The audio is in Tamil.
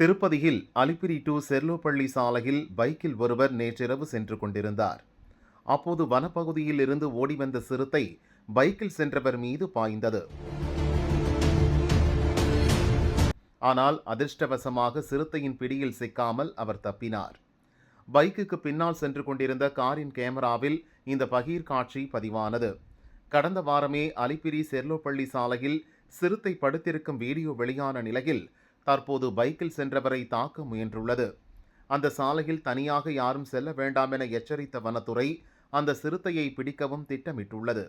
திருப்பதியில் அலிப்பிரி டு செர்லோப்பள்ளி சாலையில் பைக்கில் ஒருவர் நேற்றிரவு சென்று கொண்டிருந்தார். அப்போது வனப்பகுதியில் இருந்து ஓடி வந்த சிறுத்தை பைக்கில் சென்றவர் மீது பாய்ந்தது. ஆனால் அதிர்ஷ்டவசமாக சிறுத்தையின் பிடியில் சிக்காமல் அவர் தப்பினார். பைக்குக்கு பின்னால் சென்று கொண்டிருந்த காரின் கேமராவில் இந்த பகீர் காட்சி பதிவானது. கடந்த வாரமே அலிப்பிரி செர்லோப்பள்ளி சாலையில் சிறுத்தை படுத்திருக்கும் வீடியோ வெளியான நிலையில் தற்போது பைக்கில் சென்றவரை தாக்க முயன்றுள்ளது. அந்த சாலையில் தனியாக யாரும் செல்ல வேண்டாம் என எச்சரித்த வனத்துறை அந்த சிறுத்தையை பிடிக்கவும் திட்டமிட்டுள்ளது.